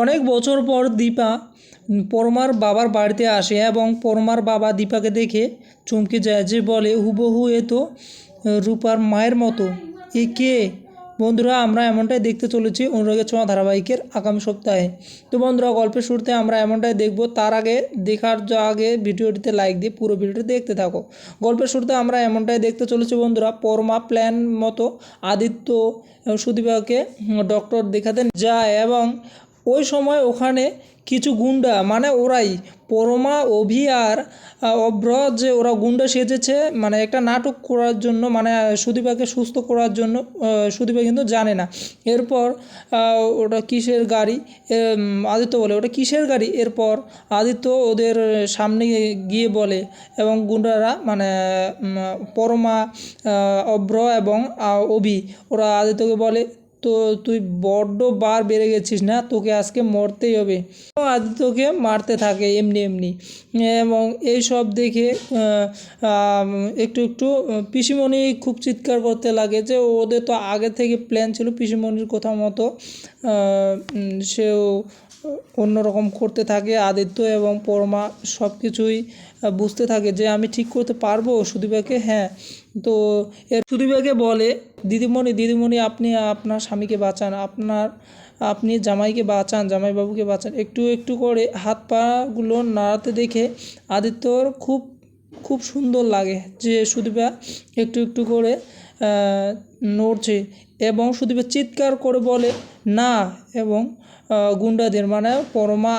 অনেক বছর পর দীপা, পরমার বাবার বাড়িতে আসে এবং পরমার বাবা দীপাকে দেখে চমকে যায় যে বলে, হুবহু এ তো রূপার মায়ের মতো। এ কে? বন্ধুরা, আমরা এমনটাই দেখতে চলেছি অনুরাগের ছোঁয়া ধারাবাহিকের আগামী সপ্তাহে। তো বন্ধুরা, গল্পের শুরুতে আমরা এমনটাই দেখব। তার আগে, দেখার যা আগে ভিডিওটিতে লাইক দিয়ে পুরো ভিডিওটি দেখতে থাকো। গল্পের শুরুতে আমরা এমনটাই দেখতে চলেছি বন্ধুরা, পরমা প্ল্যান মতো আদিত্য সুদীপাকে ডক্টর দেখাতে যায় এবং ওই সময় ওখানে কিছু গুন্ডা মানে ওরাই পরমা, অভি আর অভ্র যে ওরা গুন্ডা সেজেছে মানে একটা নাটক করার জন্য মানে সুদীপাকে সুস্থ করার জন্য সুদীপা কিন্তু জানে না। এরপর ওটা কিসের গাড়ি? আদিত্য বলে। ওটা কিসের গাড়ি? এরপর আদিত্য ওদের সামনে গিয়ে বলে এবং গুন্ডারা মানে পরমা অভ্র এবং অভি, ওরা আদিত্যকে বলে তো তুই বড্ড বার বেড়ে গেছিস না? তোকে আজকে মরতেই হবে। আদিত্যকে মারতে থাকে এমনি এমনি। এবং এই সব দেখে একটু একটু পিসিমণি খুব চিৎকার করতে লাগে যে ওদের তো আগে থেকে প্ল্যান ছিল পিসিমণির কথা মতো সেও অন্যরকম করতে থাকে, আদিত্য এবং পরমা সব কিছুই বুঝতে থাকে যে আমি ঠিক করতে পারব? সুদীপাকে? হ্যাঁ। তো এর সুদীপাকে বলে, দিদিমণি দিদিমণি, আপনি আপনার স্বামীকে বাঁচান। আপনার, আপনি জামাইকে বাঁচান, জামাইবাবুকে বাঁচান। একটু একটু করে হাত পাগুলো নাড়াতে দেখে আদিত্যর খুব খুব সুন্দর লাগে যে সুদীপা একটু একটু করে নড়ছে এবং সুদীপা চিৎকার করে বলে, না। এবং গুন্ডাদের মানে পরমা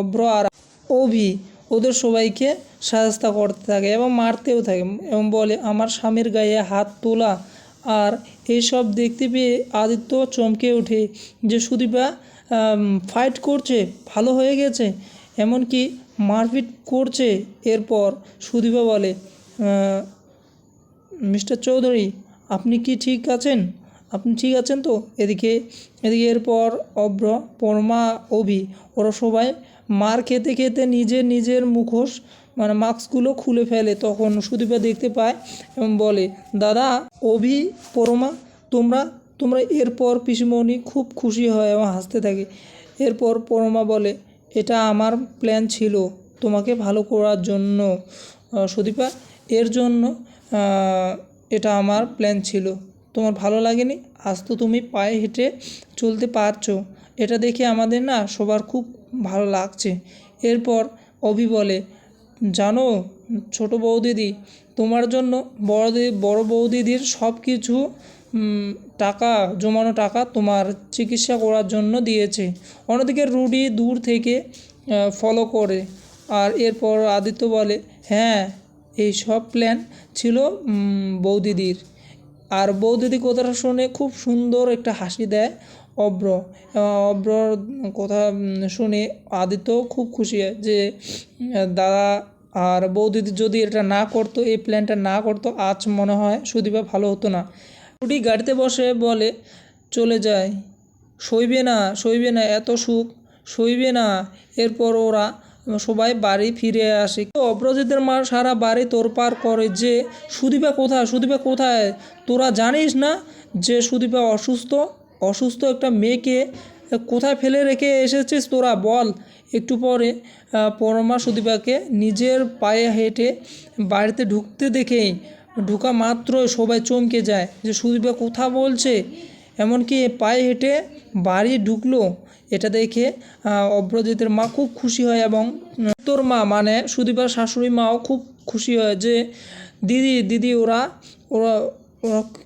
অভ্র আর অভি, ওদের সবাইকে সাহায্য করতে থাকে এবং মারতেও থাকে এবং বলে, আমার স্বামীর গায়ে হাত তোলা। আর এইসব দেখতে পেয়ে আদিত্য চমকে ওঠে যে, সুদীপা ফাইট করছে, ভালো হয়ে গেছে? এমনকি মারপিট করছে। এরপর সুদীপা বলে মিস্টার চৌধুরী, আপনি কি ঠিক আছেন? আপনি ঠিক আছেন তো? এদিকে এদিকে এরপর অভ্র, পরমা, অভি, ওরা সবাই মার খেতে খেতে নিজের নিজের মুখোশ মানে মাস্কগুলো খুলে ফেলে, তখন সুদীপা দেখতে পায় এবং বলে, দাদা, অভি, পরমা, তোমরা তোমরা এরপর পিসিমণি খুব খুশি হয় এবং হাসতে থাকে। এরপর পরমা বলে, এটা আমার প্ল্যান ছিল তোমাকে ভালো করার জন্য সুদীপা। এর জন্য এটা আমার প্ল্যান ছিল। তোমার ভালো লাগেনি? আজ তো তুমি পায়ে হেঁটে চলতে পারছ। এটা দেখে আমাদের না সবার খুব ভালো লাগছে। এরপর অভি বলে জানো, ছোট বৌদিদি, তোমার জন্য বড় দিদি বড় বৌদিদির সব কিছু টাকা, জমানো টাকা তোমার চিকিৎসা করার জন্য দিয়েছে। অন্যদিকে রুডি দূর থেকে ফলো করে। আর এরপর আদিত্য বলে হ্যাঁ এই সব প্ল্যান ছিল বৌদিদির। আর বৌদিদি কথাটা শুনে খুব সুন্দর একটা হাসি দেয়। অব্র। এবং অব্রর কথা শুনে আদিত্য খুব খুশি হয় যে, দাদা আর বৌদিদি যদি এটা না করতো, এই প্ল্যানটা না করতো, আজ মনে হয় সুদীপা ভালো হতো না। রুডি গাড়িতে বসে বলে, চলে যায় সইবে না সইবে না, এত সুখ। সইবে না। এরপর ওরা সবাই বাড়ি ফিরে আসে। অপরাজিতের মা সারা বাড়ি তোরপার করে যে, সুদীপা কোথায়? সুদীপা কোথায়? তোরা জানিস না যে সুদীপা অসুস্থ? অসুস্থ একটা মেয়েকে কোথায় ফেলে রেখে এসেছিস তোরা বল। একটু পরে পরমা সুদীপাকে নিজের পায়ে হেঁটে বাড়িতে ঢুকতে দেখেই ঢুকা মাত্রই সবাই চমকে যায় যে, সুদীপা কোথা বলছে? এমনকি পায়ে হেঁটে বাড়ি ঢুকলো। এটা দেখে অভ্রজিতের মা খুব খুশি হয় এবং তোর মা মানে সুদীপার শাশুড়ি মাও খুব খুশি হয় যে, দিদি দিদি, ওরা ওরা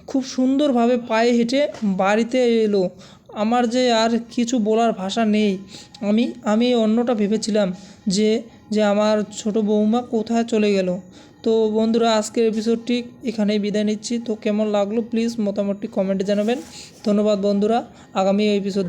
খুব সুন্দরভাবে পায়ে হেঁটে বাড়িতে এলো। আমার যে আর কিছু বলার ভাষা নেই। আমি আমি অন্যটা ভেবেছিলাম যে যে আমার ছোট বৌমা কোথায় চলে গেল। তো বন্ধুরা, আজকের এপিসোডটি এখানেই বিদায় নিচ্ছি। তো কেমন লাগল? প্লিজ মোটামুটি কমেন্টে জানাবেন। ধন্যবাদ বন্ধুরা। আগামী এপিসোড